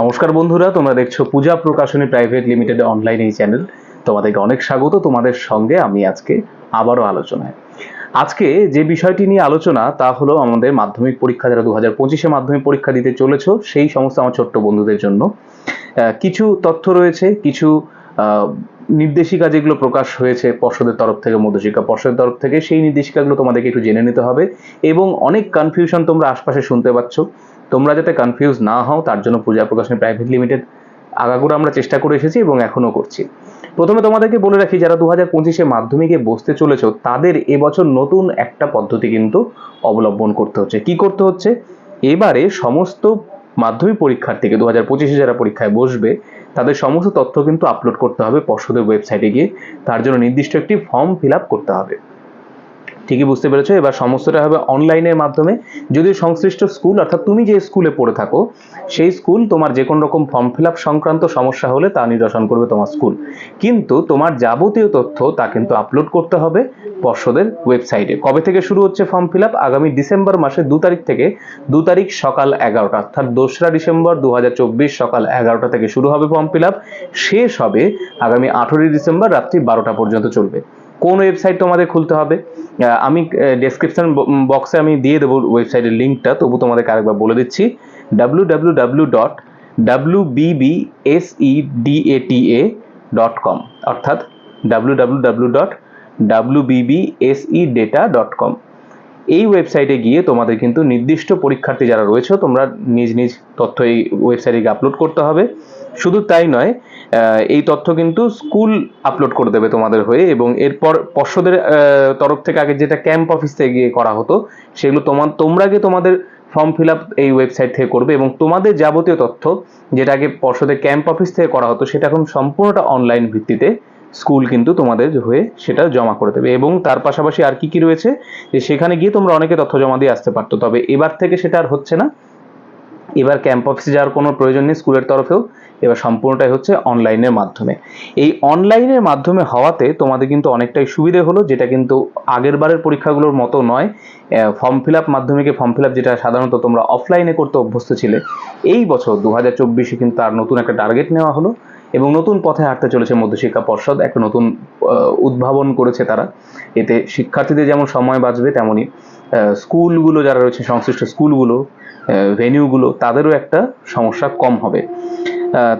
নমস্কার বন্ধুরা, তোমরা দেখছ Puja Prakashani private limited online এই চ্যানেল তোমাদেরকে অনেক স্বাগত, তোমাদের সঙ্গে আমি আজকে আবারও আলোচনায়। আজকে যে বিষয়টি নিয়ে আলোচনা, তা হলো আমাদের মাধ্যমিক পরীক্ষা যারা দু হাজার পঁচিশে মাধ্যমিক পরীক্ষা দিতে চলেছ, সেই সমস্ত আমার ছোট্ট বন্ধুদের জন্য। কিছু তথ্য রয়েছে, কিছু নির্দেশিকা যেগুলো প্রকাশ হয়েছে পর্ষদের তরফ থেকে, মধ্যশিক্ষা পর্ষদের তরফ থেকে, সেই নির্দেশিকাগুলো তোমাদেরকে একটু জেনে নিতে হবে এবং অনেক কনফিউশন তোমরা আশপাশে শুনতে পাচ্ছ। তোমরা যাতে কনফিউজ না হও, তার জন্য পূজা প্রকাশনী প্রাইভেট লিমিটেড আগাগোড়া আমরা চেষ্টা করে এসেছি এবং এখনও করছি। প্রথমে তোমাদেরকে বলে রাখি, যারা দু হাজার পঁচিশে মাধ্যমিকে বসতে চলেছো, তাদের এবছর নতুন একটা পদ্ধতি কিন্তু অবলম্বন করতে হচ্ছে। কি করতে হচ্ছে? এবারে সমস্ত মাধ্যমিক পরীক্ষার্থীকে দু হাজার পঁচিশে যারা পরীক্ষায় বসবে তাদের সমস্ত তথ্য কিন্তু আপলোড করতে হবে পর্ষদের ওয়েবসাইটে গিয়ে। তার জন্য নির্দিষ্ট একটি ফর্ম ফিল করতে হবে। ঠিকই বুঝতে পেরেছ? এবার সমস্তটা হবে অনলাইনের মাধ্যমে। যদিও সংশ্লিষ্ট স্কুল অর্থাৎ তুমি যে স্কুলে পড়ে থাকো, সেই স্কুল তোমার যে কোনো রকম ফর্ম ফিল সংক্রান্ত সমস্যা হলে তা নিরসন করবে তোমার স্কুল কিন্তু তোমার যাবতীয় তথ্য তা কিন্তু আপলোড করতে হবে। পর্ষদের ওয়েবসাইটে কবে থেকে শুরু হচ্ছে ফর্ম ফিল আপ আগামী ডিসেম্বর মাসের দু তারিখ থেকে, দু তারিখ সকাল এগারোটা। অর্থাৎ দোসরা ডিসেম্বর দু হাজার চব্বিশ সকাল এগারোটা থেকে শুরু হবে ফর্ম ফিল আপ শেষ হবে আগামী আঠেরোই ডিসেম্বর রাত্রি বারোটা পর্যন্ত চলবে। কোন ওয়েবসাইট তোমাদের খুলতে হবে? আমি ডেসক্রিপশন বক্সে আমি দিয়ে দেবো ওয়েবসাইটের লিঙ্কটা তবু তোমাদেরকে আরেকবার বলে দিচ্ছি। W W W dot W BB S E DATA dot com অর্থাৎ W W W dot W S E data dot com এই ওয়েবসাইটে গিয়ে তোমাদের কিন্তু নির্দিষ্ট পরীক্ষার্থী যারা রয়েছে, তোমরা নিজ নিজ তথ্য এই ওয়েবসাইটে গিয়ে আপলোড করতে হবে। শুধু তাই নয় এই তথ্য কিন্তু স্কুল আপলোড করে দেবে তোমাদের হয়ে এবং এরপর পর্ষদের তরফ থেকে আগে যেটা ক্যাম্প অফিস থেকে গিয়ে করা হতো, সেগুলো তোমার, তোমরা গিয়ে তোমাদের ফর্ম ফিল আপ এই ওয়েবসাইট থেকে করবে এবং তোমাদের যাবতীয় তথ্য, যেটা আগে পর্ষদের ক্যাম্প অফিস থেকে করা হতো, সেটা এখন সম্পূর্ণটা অনলাইন ভিত্তিতে স্কুল কিন্তু তোমাদের হয়ে সেটা জমা করে দেবে। এবং তার পাশাপাশি আর কি কি রয়েছে? যে সেখানে গিয়ে তোমরা অনেকে তথ্য জমা দিয়ে আসতে পারতো। তবে এবার থেকে সেটা আর হচ্ছে না। এবার ক্যাম্প অফিসে যাওয়ার কোনো প্রয়োজন নেই স্কুলের তরফেও। এবার সম্পূর্ণটাই হচ্ছে অনলাইনের মাধ্যমে। এই অনলাইনের মাধ্যমে হওয়াতে তোমাদের কিন্তু অনেকটাই সুবিধে হলো, যেটা কিন্তু আগের বারের পরীক্ষাগুলোর মতো নয়। ফর্ম ফিল আপ মাধ্যমিকে ফর্ম ফিল আপ যেটা সাধারণত তোমরা অফলাইনে করতে অভ্যস্ত ছিলে। এই বছর দু হাজার চব্বিশে কিন্তু তার নতুন একটা টার্গেট নেওয়া হলো। এবং নতুন পথে হাঁটতে চলেছে মধ্যশিক্ষা পর্ষদ একটা নতুন উদ্ভাবন করেছে তারা। এতে শিক্ষার্থীদের যেমন সময় বাঁচবে তেমনই স্কুলগুলো যারা রয়েছে সংশ্লিষ্ট স্কুলগুলো ভেনিউগুলো তাদেরও একটা সমস্যা কম হবে।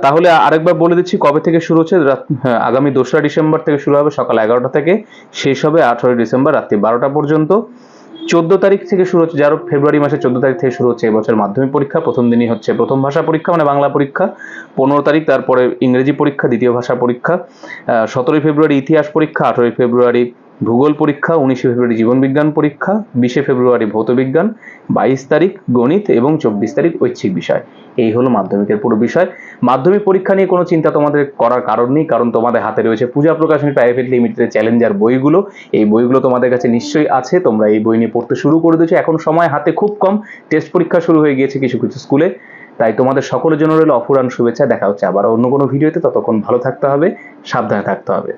তাহলে আরেকবার বলে দিচ্ছি কবে থেকে শুরু হচ্ছে? হ্যাঁ, আগামী দোসরা ডিসেম্বর থেকে শুরু হবে সকাল এগারোটা থেকে। শেষ হবে আঠারোই ডিসেম্বর রাত্রি বারোটা পর্যন্ত। চোদ্দ তারিখ থেকে শুরু হচ্ছে, যার ফেব্রুয়ারি মাসে চোদ্দ তারিখ থেকে শুরু হচ্ছে এবছর মাধ্যমিক পরীক্ষা। প্রথম দিনই হচ্ছে প্রথম ভাষা পরীক্ষা মানে বাংলা পরীক্ষা। পনেরো তারিখ, তারপরে ইংরেজি পরীক্ষা, দ্বিতীয় ভাষা পরীক্ষা। সতেরোই ফেব্রুয়ারি ইতিহাস পরীক্ষা, আঠেরোই ফেব্রুয়ারি ভূগোল পরীক্ষা, উনিশে ফেব্রুয়ারি জীবন বিজ্ঞান পরীক্ষা, বিশে ফেব্রুয়ারি ভৌত বিজ্ঞান, বাইশ তারিখ গণিত এবং চব্বিশ তারিখ ঐচ্ছিক বিষয়। এই হলো মাধ্যমিকের পুরো বিষয়। মাধ্যমিক পরীক্ষা নিয়ে কোনো চিন্তা তোমাদের করার কারণ নেই, কারণ তোমাদের হাতে রয়েছে পূজা প্রকাশনী প্রাইভেট লিমিটেডের চ্যালেঞ্জার বইগুলো। এই বইগুলো তোমাদের কাছে নিশ্চয়ই আছে, তোমরা এই বই নিয়ে পড়তে শুরু করে দিয়েছ। এখন সময় হাতে খুব কম টেস্ট পরীক্ষা শুরু হয়ে গিয়েছে কিছু কিছু স্কুলে তাই তোমাদের সকলের জন্য রইল অফুরান শুভেচ্ছা, দেখা হচ্ছে আবার অন্য কোনো ভিডিওতে ততক্ষণ ভালো থাকতে হবে, সাবধানে থাকতে হবে।